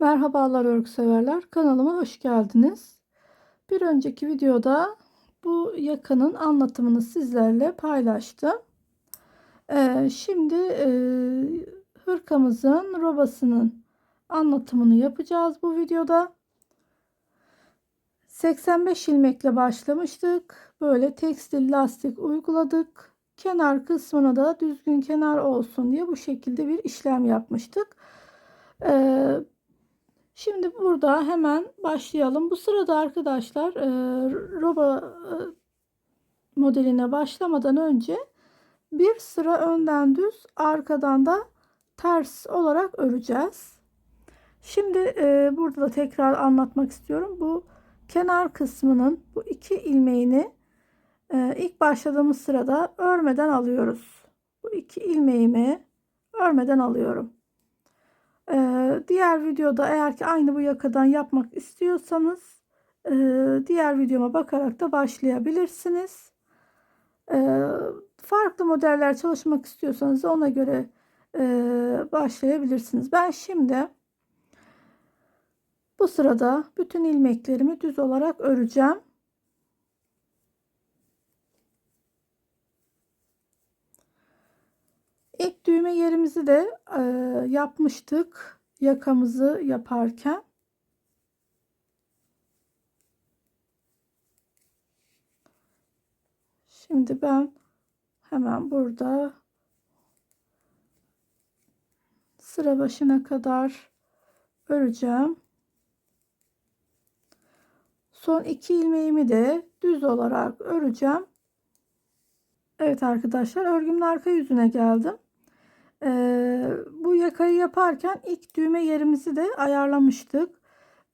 Merhabalar örgü severler. Kanalıma hoş geldiniz. Bir önceki videoda bu yakanın anlatımını sizlerle paylaştım. Ee, şimdi e, hırkamızın robasının anlatımını yapacağız bu videoda. 85 ilmekle başlamıştık. Böyle tekstil lastik uyguladık. Kenar kısmına da düzgün kenar olsun diye bu şekilde bir işlem yapmıştık. Ee, Şimdi burada hemen başlayalım. Bu sırada arkadaşlar e, roba e, modeline başlamadan önce bir sıra önden düz arkadan da ters olarak öreceğiz. Şimdi e, burada da tekrar anlatmak istiyorum. Bu kenar kısmının bu iki ilmeğini e, ilk başladığımız sırada örmeden alıyoruz. Bu iki ilmeğimi örmeden alıyorum. Ee, diğer videoda eğer ki aynı bu yakadan yapmak istiyorsanız e, diğer videoma bakarak da başlayabilirsiniz. Ee, farklı modeller çalışmak istiyorsanız ona göre e, başlayabilirsiniz. Ben şimdi bu sırada bütün ilmeklerimi düz olarak öreceğim. İlk düğme yerimizi de e, yapmıştık yakamızı yaparken. Şimdi ben hemen burada sıra başına kadar öreceğim. Son iki ilmeğimi de düz olarak öreceğim. Evet arkadaşlar örgümün arka yüzüne geldim. Ee, bu yakayı yaparken ilk düğme yerimizi de ayarlamıştık.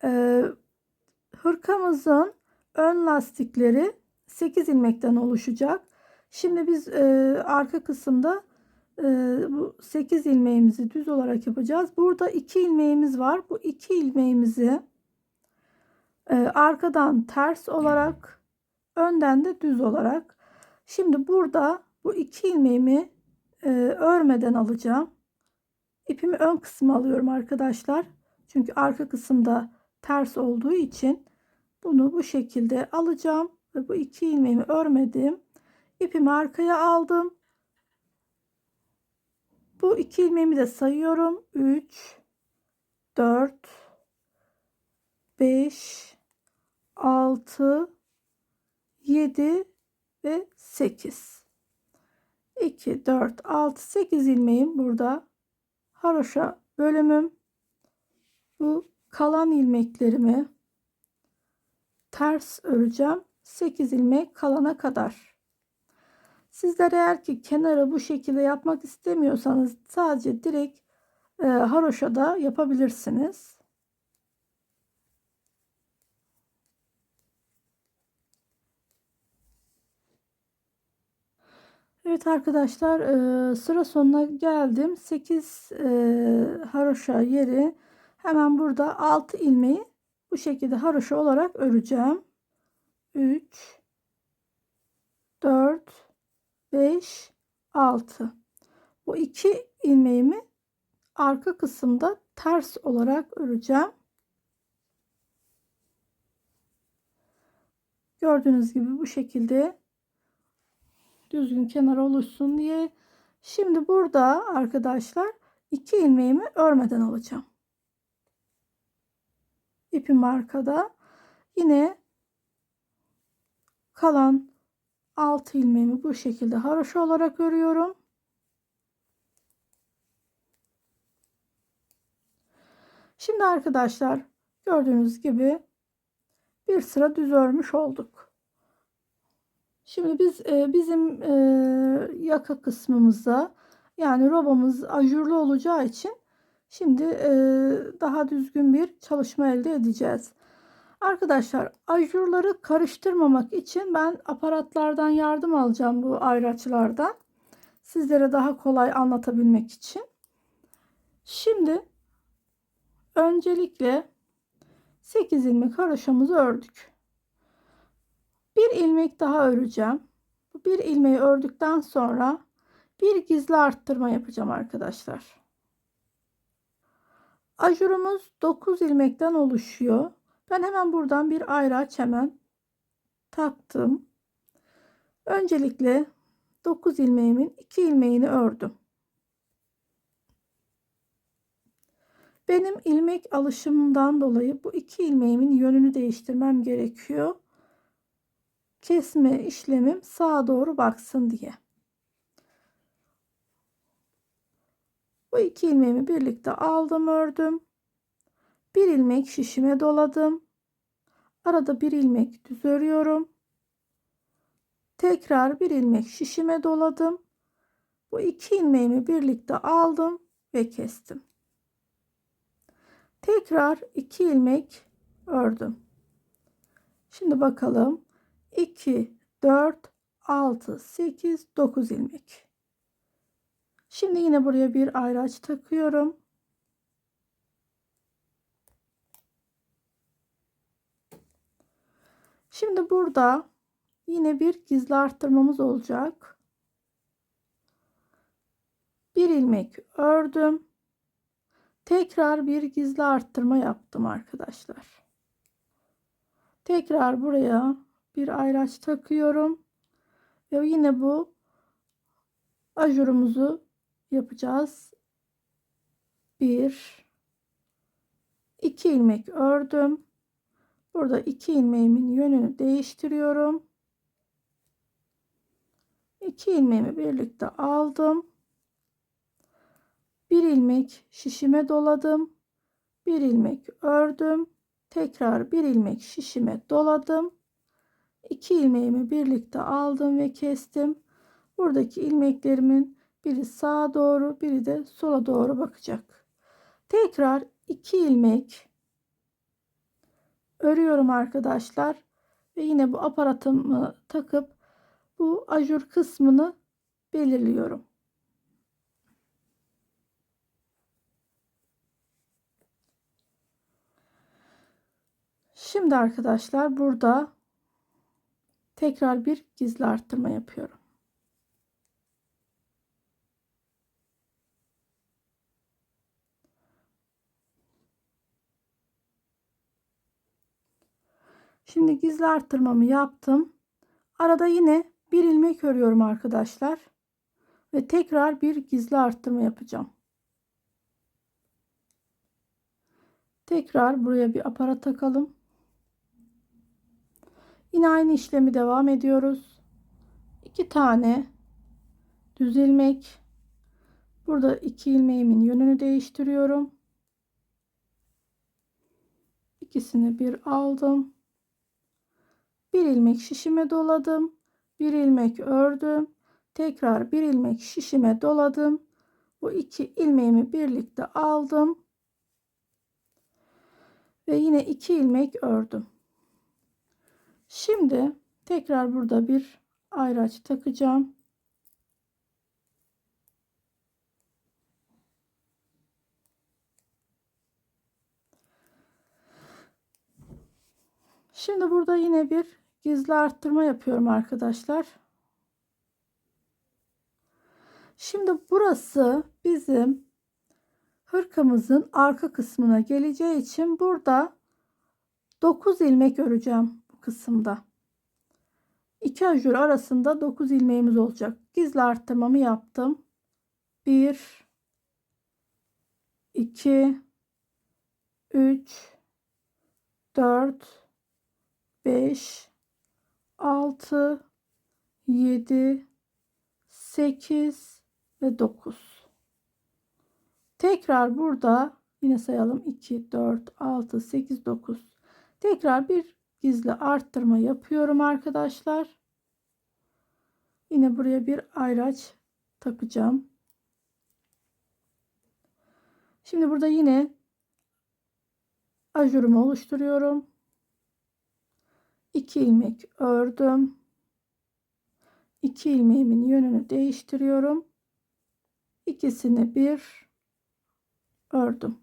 Ee, hırkamızın ön lastikleri 8 ilmekten oluşacak. Şimdi biz e, arka kısımda e, bu 8 ilmeğimizi düz olarak yapacağız. Burada 2 ilmeğimiz var. Bu 2 ilmeğimizi e, arkadan ters olarak önden de düz olarak. Şimdi burada bu 2 ilmeğimi e, örmeden alacağım. İpimi ön kısmı alıyorum arkadaşlar. Çünkü arka kısımda ters olduğu için bunu bu şekilde alacağım. Ve bu iki ilmeğimi örmedim. İpimi arkaya aldım. Bu iki ilmeğimi de sayıyorum. 3 4 5 6 7 ve 8 2, 4, 6, 8 ilmeğim burada. Haroşa bölümüm. Bu kalan ilmeklerimi ters öreceğim. 8 ilmek kalana kadar. Sizler eğer ki kenarı bu şekilde yapmak istemiyorsanız sadece direkt e, haroşada yapabilirsiniz. Evet arkadaşlar sıra sonuna geldim. 8 haroşa yeri hemen burada 6 ilmeği bu şekilde haroşa olarak öreceğim. 3 4 5 6 bu iki ilmeğimi arka kısımda ters olarak öreceğim. Gördüğünüz gibi bu şekilde düzgün kenar oluşsun diye. Şimdi burada arkadaşlar iki ilmeğimi örmeden alacağım. İpim arkada. Yine kalan 6 ilmeğimi bu şekilde haroşa olarak örüyorum. Şimdi arkadaşlar gördüğünüz gibi bir sıra düz örmüş olduk. Şimdi biz e, bizim e, yaka kısmımızda yani robamız ajurlu olacağı için şimdi e, daha düzgün bir çalışma elde edeceğiz. Arkadaşlar ajurları karıştırmamak için ben aparatlardan yardım alacağım bu ayraçlardan. Sizlere daha kolay anlatabilmek için. Şimdi öncelikle 8 ilmek haroşamızı ördük. Bir ilmek daha öreceğim. Bu bir ilmeği ördükten sonra bir gizli arttırma yapacağım arkadaşlar. Ajurumuz 9 ilmekten oluşuyor. Ben hemen buradan bir ayraç hemen taktım. Öncelikle 9 ilmeğimin 2 ilmeğini ördüm. Benim ilmek alışımından dolayı bu iki ilmeğimin yönünü değiştirmem gerekiyor. Kesme işlemim sağa doğru baksın diye. Bu iki ilmeğimi birlikte aldım ördüm. Bir ilmek şişime doladım. Arada bir ilmek düz örüyorum. Tekrar bir ilmek şişime doladım. Bu iki ilmeğimi birlikte aldım ve kestim. Tekrar iki ilmek ördüm. Şimdi bakalım. 2, 4, 6, 8, 9 ilmek. Şimdi yine buraya bir ayraç takıyorum. Şimdi burada yine bir gizli arttırmamız olacak. Bir ilmek ördüm. Tekrar bir gizli arttırma yaptım arkadaşlar. Tekrar buraya bir ayraç takıyorum. Ve yine bu ajurumuzu yapacağız. Bir, iki ilmek ördüm. Burada iki ilmeğimin yönünü değiştiriyorum. İki ilmeğimi birlikte aldım. Bir ilmek şişime doladım. Bir ilmek ördüm. Tekrar bir ilmek şişime doladım. İki ilmeğimi birlikte aldım ve kestim. Buradaki ilmeklerimin biri sağa doğru, biri de sola doğru bakacak. Tekrar iki ilmek örüyorum arkadaşlar ve yine bu aparatımı takıp bu ajur kısmını belirliyorum. Şimdi arkadaşlar burada tekrar bir gizli arttırma yapıyorum. Şimdi gizli arttırmamı yaptım. Arada yine bir ilmek örüyorum arkadaşlar. Ve tekrar bir gizli arttırma yapacağım. Tekrar buraya bir aparat takalım. Yine aynı işlemi devam ediyoruz. 2 tane düz ilmek. Burada iki ilmeğimin yönünü değiştiriyorum. İkisini bir aldım. Bir ilmek şişime doladım. Bir ilmek ördüm. Tekrar bir ilmek şişime doladım. Bu iki ilmeğimi birlikte aldım. Ve yine iki ilmek ördüm. Şimdi tekrar burada bir ayraç takacağım. Şimdi burada yine bir gizli arttırma yapıyorum arkadaşlar. Şimdi burası bizim hırkamızın arka kısmına geleceği için burada 9 ilmek öreceğim kısımda. İki ajur arasında 9 ilmeğimiz olacak. Gizli arttırmamı yaptım. 1 2 3 4 5 6 7 8 ve 9 tekrar burada yine sayalım 2 4 6 8 9 tekrar bir gizli arttırma yapıyorum arkadaşlar. Yine buraya bir ayraç takacağım. Şimdi burada yine ajurumu oluşturuyorum. 2 ilmek ördüm. 2 ilmeğimin yönünü değiştiriyorum. İkisini bir ördüm.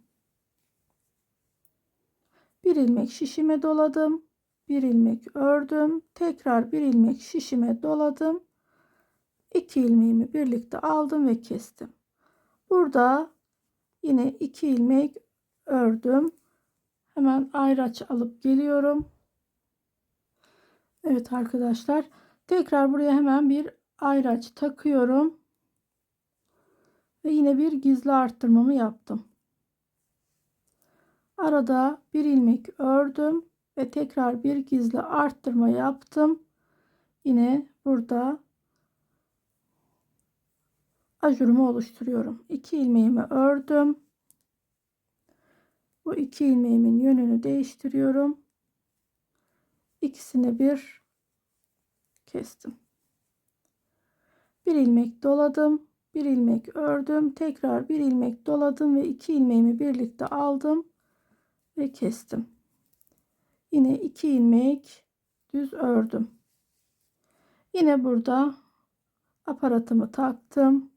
Bir ilmek şişime doladım bir ilmek ördüm. Tekrar bir ilmek şişime doladım. İki ilmeğimi birlikte aldım ve kestim. Burada yine iki ilmek ördüm. Hemen ayraç alıp geliyorum. Evet arkadaşlar. Tekrar buraya hemen bir ayraç takıyorum. Ve yine bir gizli arttırmamı yaptım. Arada bir ilmek ördüm ve tekrar bir gizli arttırma yaptım. Yine burada ajurumu oluşturuyorum. 2 ilmeğimi ördüm. Bu iki ilmeğimin yönünü değiştiriyorum. İkisini bir kestim. Bir ilmek doladım. Bir ilmek ördüm. Tekrar bir ilmek doladım ve iki ilmeğimi birlikte aldım ve kestim. Yine iki ilmek düz ördüm. Yine burada aparatımı taktım.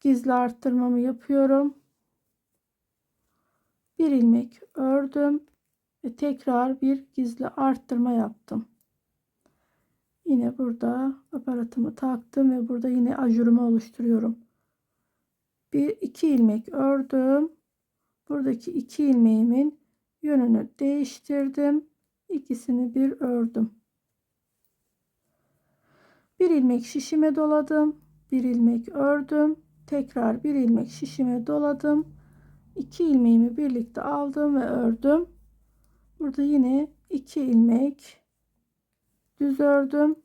Gizli arttırmamı yapıyorum. Bir ilmek ördüm ve tekrar bir gizli arttırma yaptım. Yine burada aparatımı taktım ve burada yine ajurumu oluşturuyorum. Bir iki ilmek ördüm. Buradaki iki ilmeğimin yönünü değiştirdim. İkisini bir ördüm. Bir ilmek şişime doladım. Bir ilmek ördüm. Tekrar bir ilmek şişime doladım. İki ilmeğimi birlikte aldım ve ördüm. Burada yine iki ilmek düz ördüm.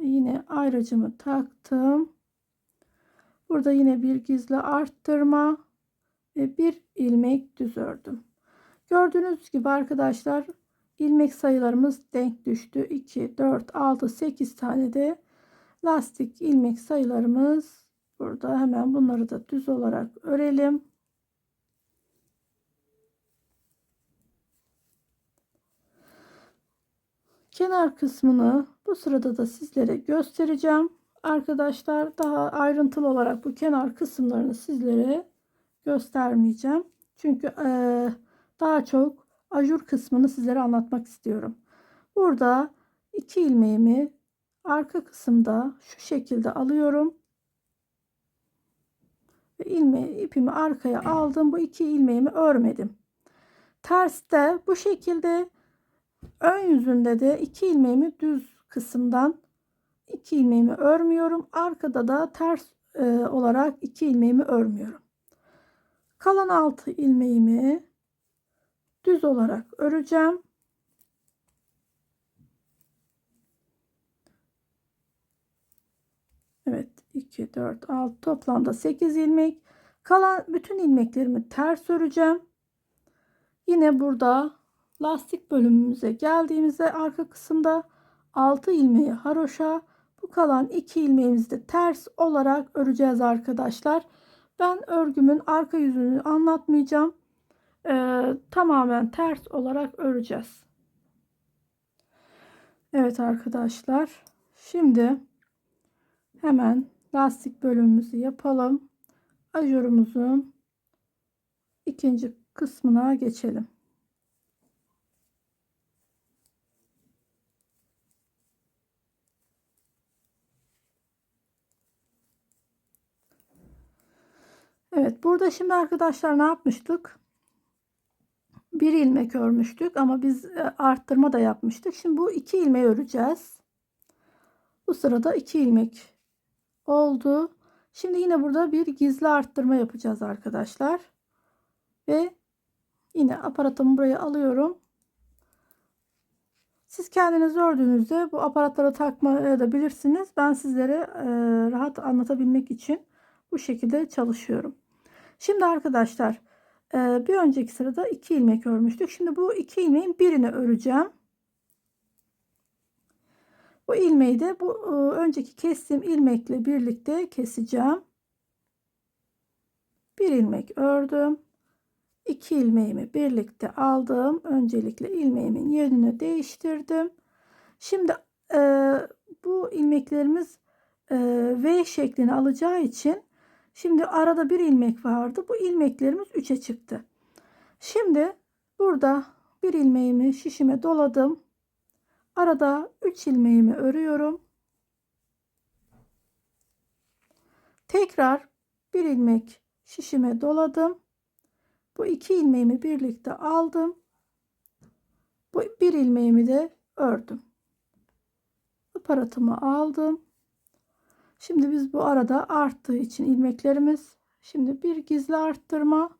Yine ayracımı taktım. Burada yine bir gizli arttırma ve bir ilmek düz ördüm. Gördüğünüz gibi arkadaşlar ilmek sayılarımız denk düştü. 2, 4, 6, 8 tane de lastik ilmek sayılarımız burada. Hemen bunları da düz olarak örelim. Kenar kısmını bu sırada da sizlere göstereceğim. Arkadaşlar daha ayrıntılı olarak bu kenar kısımlarını sizlere göstermeyeceğim. Çünkü e, daha çok ajur kısmını sizlere anlatmak istiyorum. Burada iki ilmeğimi arka kısımda şu şekilde alıyorum. Ve ilmeği ipimi arkaya aldım. Bu iki ilmeğimi örmedim. Terste bu şekilde ön yüzünde de iki ilmeğimi düz kısımdan iki ilmeğimi örmüyorum. Arkada da ters e, olarak iki ilmeğimi örmüyorum. Kalan altı ilmeğimi düz olarak öreceğim. Evet 2 4 6 toplamda 8 ilmek. Kalan bütün ilmeklerimi ters öreceğim. Yine burada lastik bölümümüze geldiğimizde arka kısımda 6 ilmeği haroşa bu kalan 2 ilmeğimizi de ters olarak öreceğiz arkadaşlar. Ben örgümün arka yüzünü anlatmayacağım. Ee, tamamen ters olarak öreceğiz. Evet arkadaşlar. Şimdi hemen lastik bölümümüzü yapalım. Ajurumuzun ikinci kısmına geçelim. Evet burada şimdi arkadaşlar ne yapmıştık? Bir ilmek örmüştük ama biz e, arttırma da yapmıştık. Şimdi bu iki ilmeği öreceğiz. Bu sırada iki ilmek oldu. Şimdi yine burada bir gizli arttırma yapacağız arkadaşlar. Ve yine aparatımı buraya alıyorum. Siz kendiniz ördüğünüzde bu aparatlara takmaya da bilirsiniz. Ben sizlere e, rahat anlatabilmek için bu şekilde çalışıyorum. Şimdi arkadaşlar bir önceki sırada iki ilmek örmüştük. Şimdi bu iki ilmeğin birini öreceğim. Bu ilmeği de bu e, önceki kestiğim ilmekle birlikte keseceğim. Bir ilmek ördüm. İki ilmeğimi birlikte aldım. Öncelikle ilmeğimin yerini değiştirdim. Şimdi e, bu ilmeklerimiz e, V şeklini alacağı için Şimdi arada bir ilmek vardı. Bu ilmeklerimiz 3'e çıktı. Şimdi burada bir ilmeğimi şişime doladım. Arada 3 ilmeğimi örüyorum. Tekrar bir ilmek şişime doladım. Bu iki ilmeğimi birlikte aldım. Bu bir ilmeğimi de ördüm. Aparatımı aldım. Şimdi biz bu arada arttığı için ilmeklerimiz. Şimdi bir gizli arttırma.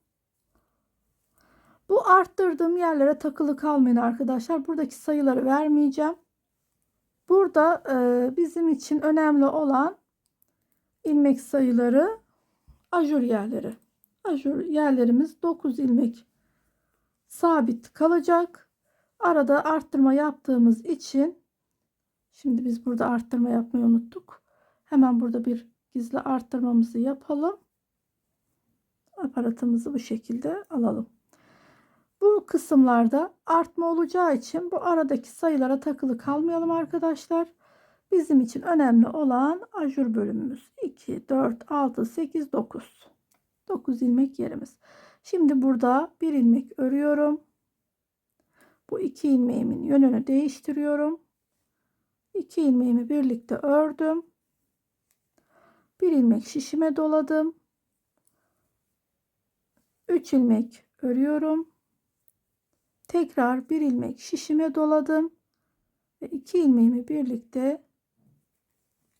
Bu arttırdığım yerlere takılı kalmayın arkadaşlar. Buradaki sayıları vermeyeceğim. Burada e, bizim için önemli olan ilmek sayıları ajur yerleri. Ajur yerlerimiz 9 ilmek sabit kalacak. Arada arttırma yaptığımız için şimdi biz burada arttırma yapmayı unuttuk. Hemen burada bir gizli arttırmamızı yapalım. Aparatımızı bu şekilde alalım. Bu kısımlarda artma olacağı için bu aradaki sayılara takılı kalmayalım arkadaşlar. Bizim için önemli olan ajur bölümümüz. 2, 4, 6, 8, 9. 9 ilmek yerimiz. Şimdi burada bir ilmek örüyorum. Bu iki ilmeğimin yönünü değiştiriyorum. İki ilmeğimi birlikte ördüm. Bir ilmek şişime doladım. 3 ilmek örüyorum. Tekrar bir ilmek şişime doladım ve iki ilmeğimi birlikte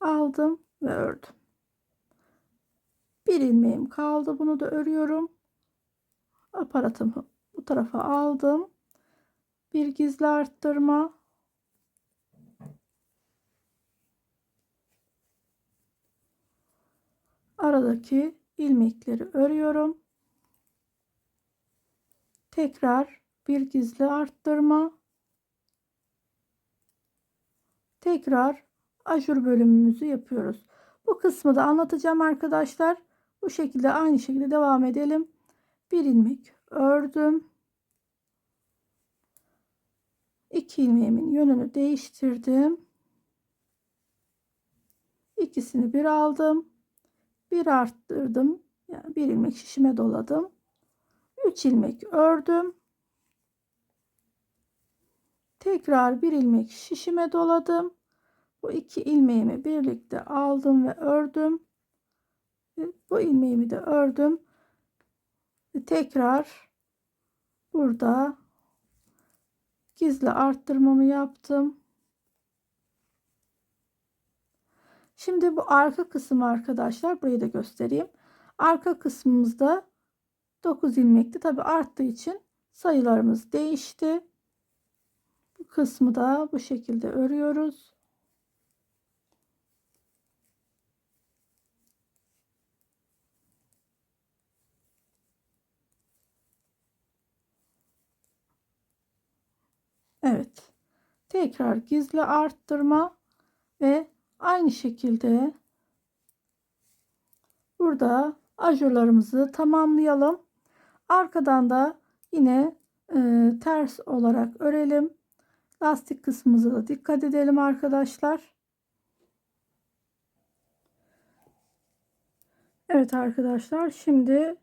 aldım ve ördüm. Bir ilmeğim kaldı. Bunu da örüyorum. Aparatımı bu tarafa aldım. Bir gizli arttırma. Aradaki ilmekleri örüyorum. Tekrar bir gizli arttırma. Tekrar ajur bölümümüzü yapıyoruz. Bu kısmı da anlatacağım arkadaşlar. Bu şekilde aynı şekilde devam edelim. Bir ilmek ördüm. İki ilmeğimin yönünü değiştirdim. İkisini bir aldım. Bir arttırdım. Yani bir ilmek şişime doladım. 3 ilmek ördüm. Tekrar bir ilmek şişime doladım. Bu iki ilmeğimi birlikte aldım ve ördüm. Bu ilmeğimi de ördüm. Tekrar burada gizli arttırmamı yaptım. Şimdi bu arka kısmı arkadaşlar burayı da göstereyim. Arka kısmımızda 9 ilmekti. Tabi arttığı için sayılarımız değişti. Bu kısmı da bu şekilde örüyoruz. Evet. Tekrar gizli arttırma ve aynı şekilde burada ajurlarımızı tamamlayalım. Arkadan da yine e, ters olarak örelim. Lastik kısmımıza da dikkat edelim arkadaşlar. Evet arkadaşlar şimdi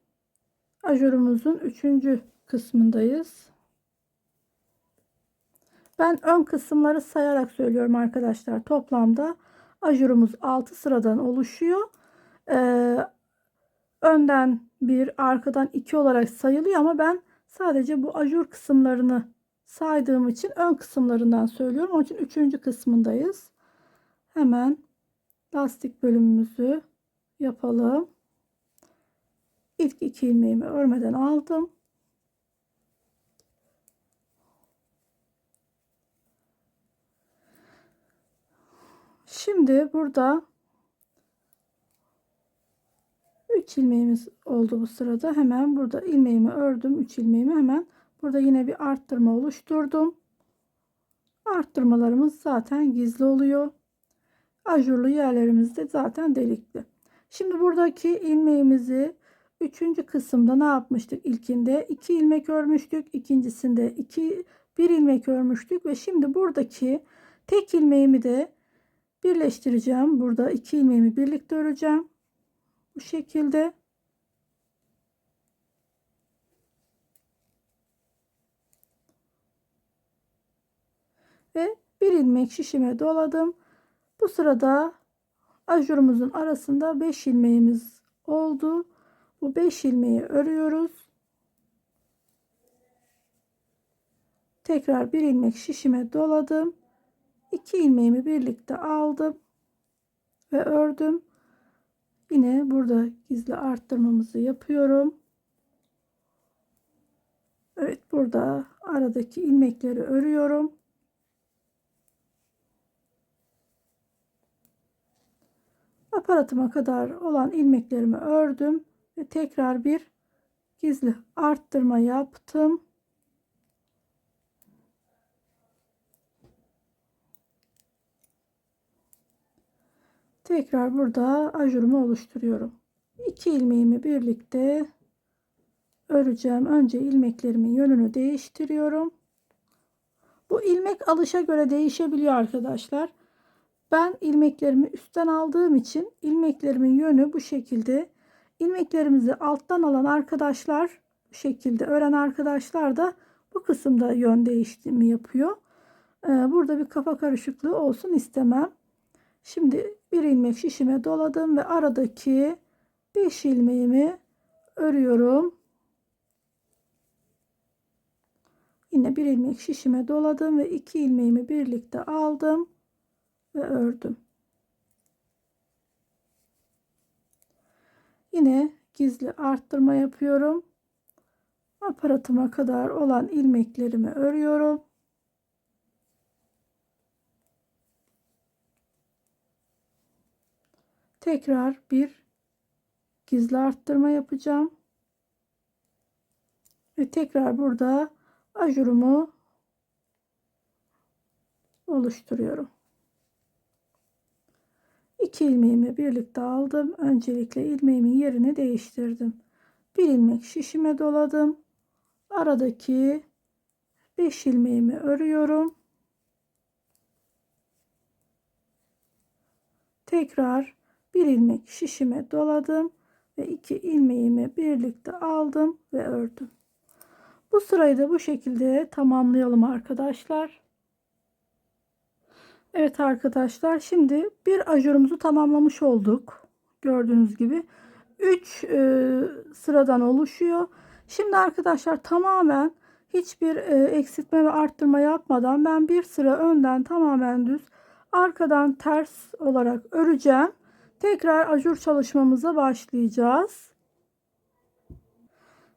ajurumuzun üçüncü kısmındayız. Ben ön kısımları sayarak söylüyorum arkadaşlar. Toplamda ajurumuz 6 sıradan oluşuyor. Ee, önden bir arkadan iki olarak sayılıyor ama ben sadece bu ajur kısımlarını saydığım için ön kısımlarından söylüyorum. Onun için üçüncü kısmındayız. Hemen lastik bölümümüzü yapalım. İlk iki ilmeğimi örmeden aldım. Şimdi burada 3 ilmeğimiz oldu bu sırada. Hemen burada ilmeğimi ördüm. 3 ilmeğimi hemen burada yine bir arttırma oluşturdum. Arttırmalarımız zaten gizli oluyor. Ajurlu yerlerimiz de zaten delikli. Şimdi buradaki ilmeğimizi üçüncü kısımda ne yapmıştık? İlkinde 2 ilmek örmüştük. ikincisinde 2 bir ilmek örmüştük ve şimdi buradaki tek ilmeğimi de birleştireceğim. Burada iki ilmeğimi birlikte öreceğim. Bu şekilde. Ve bir ilmek şişime doladım. Bu sırada ajurumuzun arasında 5 ilmeğimiz oldu. Bu 5 ilmeği örüyoruz. Tekrar bir ilmek şişime doladım. 2 ilmeğimi birlikte aldım ve ördüm. Yine burada gizli arttırmamızı yapıyorum. Evet burada aradaki ilmekleri örüyorum. Aparatıma kadar olan ilmeklerimi ördüm ve tekrar bir gizli arttırma yaptım. Tekrar burada ajurumu oluşturuyorum. İki ilmeğimi birlikte öreceğim. Önce ilmeklerimin yönünü değiştiriyorum. Bu ilmek alışa göre değişebiliyor arkadaşlar. Ben ilmeklerimi üstten aldığım için ilmeklerimin yönü bu şekilde. İlmeklerimizi alttan alan arkadaşlar bu şekilde öğren arkadaşlar da bu kısımda yön değiştirme yapıyor. Ee, burada bir kafa karışıklığı olsun istemem. Şimdi bir ilmek şişime doladım ve aradaki 5 ilmeğimi örüyorum. Yine bir ilmek şişime doladım ve iki ilmeğimi birlikte aldım ve ördüm. Yine gizli arttırma yapıyorum. Aparatıma kadar olan ilmeklerimi örüyorum. Tekrar bir gizli arttırma yapacağım. Ve tekrar burada ajurumu oluşturuyorum. İki ilmeğimi birlikte aldım. Öncelikle ilmeğimin yerini değiştirdim. Bir ilmek şişime doladım. Aradaki 5 ilmeğimi örüyorum. Tekrar bir ilmek şişime doladım ve iki ilmeğimi birlikte aldım ve ördüm. Bu sırayı da bu şekilde tamamlayalım arkadaşlar. Evet arkadaşlar şimdi bir ajurumuzu tamamlamış olduk. Gördüğünüz gibi 3 e, sıradan oluşuyor. Şimdi arkadaşlar tamamen hiçbir e, eksiltme ve arttırma yapmadan ben bir sıra önden tamamen düz arkadan ters olarak öreceğim. Tekrar ajur çalışmamıza başlayacağız.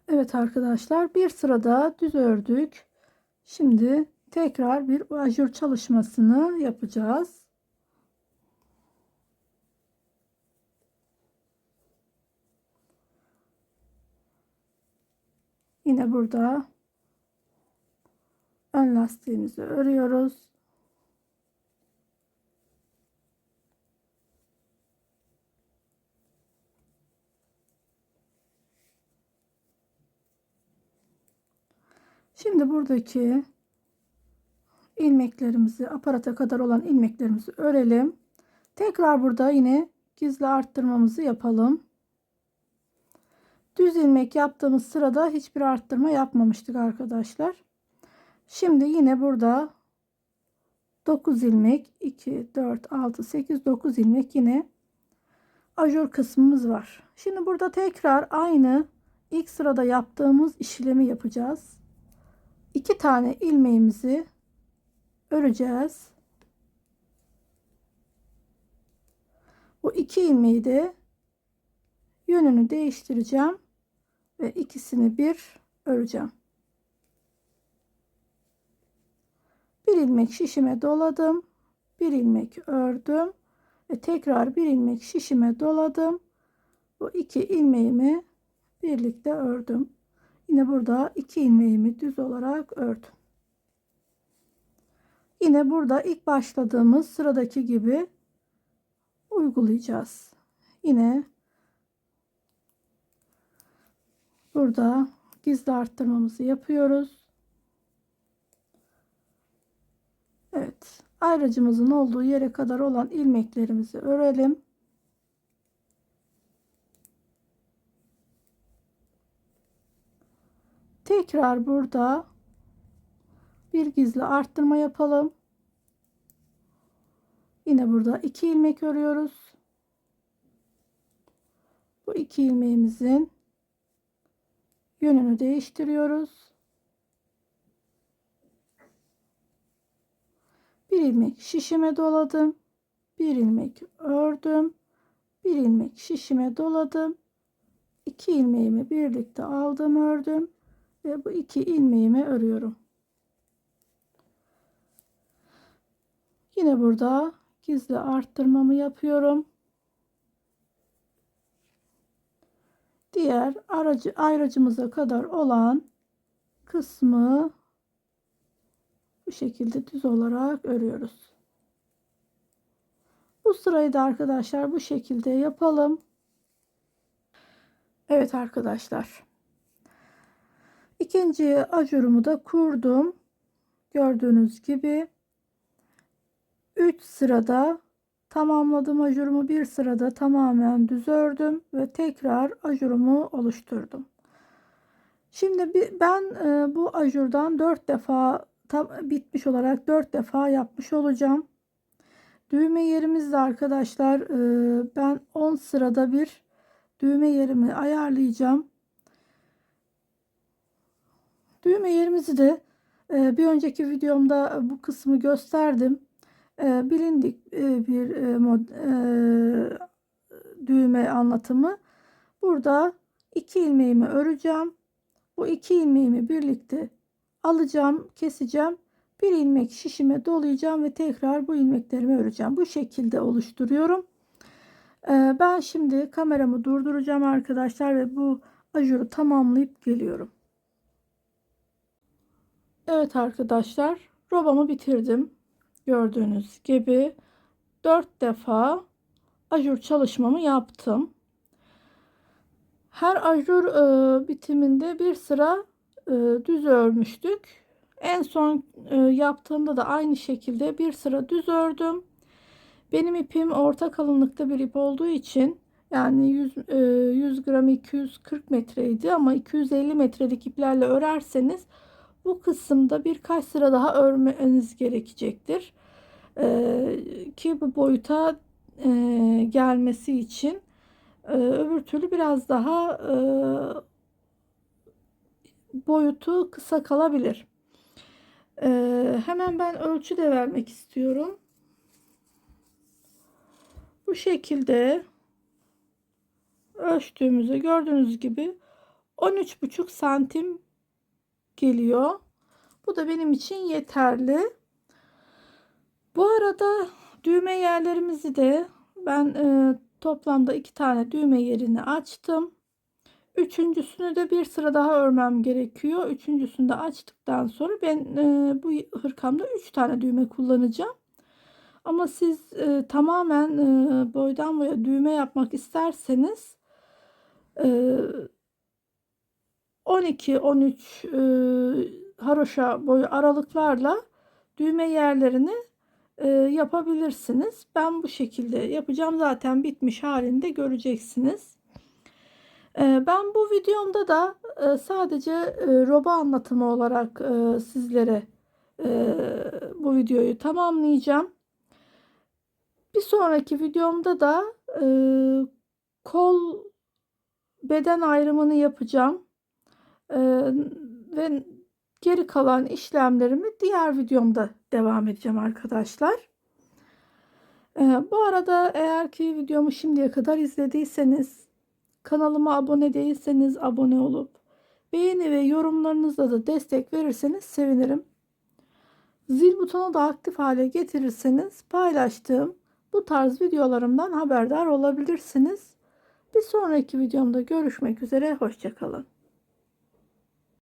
Evet arkadaşlar bir sırada düz ördük. Şimdi tekrar bir ajur çalışmasını yapacağız. Yine burada ön lastiğimizi örüyoruz. Şimdi buradaki ilmeklerimizi aparata kadar olan ilmeklerimizi örelim. Tekrar burada yine gizli arttırmamızı yapalım. Düz ilmek yaptığımız sırada hiçbir arttırma yapmamıştık arkadaşlar. Şimdi yine burada 9 ilmek 2 4 6 8 9 ilmek yine ajur kısmımız var. Şimdi burada tekrar aynı ilk sırada yaptığımız işlemi yapacağız. 2 tane ilmeğimizi öreceğiz. Bu iki ilmeği de yönünü değiştireceğim ve ikisini bir öreceğim. Bir ilmek şişime doladım. Bir ilmek ördüm ve tekrar bir ilmek şişime doladım. Bu iki ilmeğimi birlikte ördüm. Yine burada iki ilmeğimi düz olarak ördüm. Yine burada ilk başladığımız sıradaki gibi uygulayacağız. Yine burada gizli arttırmamızı yapıyoruz. Evet. Ayracımızın olduğu yere kadar olan ilmeklerimizi örelim. Tekrar burada bir gizli arttırma yapalım. Yine burada iki ilmek örüyoruz. Bu iki ilmeğimizin yönünü değiştiriyoruz. Bir ilmek şişime doladım. Bir ilmek ördüm. Bir ilmek şişime doladım. İki ilmeğimi birlikte aldım ördüm ve bu iki ilmeğimi örüyorum. Yine burada gizli arttırmamı yapıyorum. Diğer aracı ayracımıza kadar olan kısmı bu şekilde düz olarak örüyoruz. Bu sırayı da arkadaşlar bu şekilde yapalım. Evet arkadaşlar. İkinci ajurumu da kurdum. Gördüğünüz gibi 3 sırada tamamladım ajurumu. Bir sırada tamamen düz ördüm ve tekrar ajurumu oluşturdum. Şimdi ben e, bu ajurdan 4 defa tam bitmiş olarak 4 defa yapmış olacağım. Düğme yerimizde arkadaşlar e, ben 10 sırada bir düğme yerimi ayarlayacağım. Düğme yerimizi de e, bir önceki videomda bu kısmı gösterdim. E, bilindik bir düğme anlatımı. Burada iki ilmeğimi öreceğim. Bu iki ilmeğimi birlikte alacağım, keseceğim. Bir ilmek şişime dolayacağım ve tekrar bu ilmeklerimi öreceğim. Bu şekilde oluşturuyorum. Ben şimdi kameramı durduracağım arkadaşlar ve bu ajuru tamamlayıp geliyorum. Evet arkadaşlar robamı bitirdim. Gördüğünüz gibi 4 defa ajur çalışmamı yaptım. Her ajur e, bitiminde bir sıra e, düz örmüştük. En son e, yaptığımda da aynı şekilde bir sıra düz ördüm. Benim ipim orta kalınlıkta bir ip olduğu için yani 100, e, 100 gram 240 metreydi ama 250 metrelik iplerle örerseniz bu kısımda birkaç sıra daha örmeniz gerekecektir. E, ki bu boyuta e, gelmesi için e, öbür türlü biraz daha e, boyutu kısa kalabilir. Ee, hemen ben ölçü de vermek istiyorum. Bu şekilde ölçtüğümüzde gördüğünüz gibi 13,5 santim geliyor. Bu da benim için yeterli. Bu arada düğme yerlerimizi de ben e, toplamda iki tane düğme yerini açtım. Üçüncüsünü de bir sıra daha örmem gerekiyor. Üçüncüsünü de açtıktan sonra ben e, bu hırkamda üç tane düğme kullanacağım. Ama siz e, tamamen e, boydan boya düğme yapmak isterseniz e, 12-13 e, haroşa boyu aralıklarla düğme yerlerini e, yapabilirsiniz. Ben bu şekilde yapacağım. Zaten bitmiş halinde göreceksiniz. Ee, ben bu videomda da e, sadece e, roba anlatımı olarak e, sizlere bu videoyu tamamlayacağım. Bir sonraki videomda da kol beden ayrımını yapacağım. Ve geri kalan işlemlerimi diğer videomda devam edeceğim arkadaşlar. Bu arada eğer ki videomu şimdiye kadar izlediyseniz Kanalıma abone değilseniz abone olup beğeni ve yorumlarınızla da destek verirseniz sevinirim. Zil butonu da aktif hale getirirseniz paylaştığım bu tarz videolarımdan haberdar olabilirsiniz. Bir sonraki videomda görüşmek üzere. Hoşçakalın.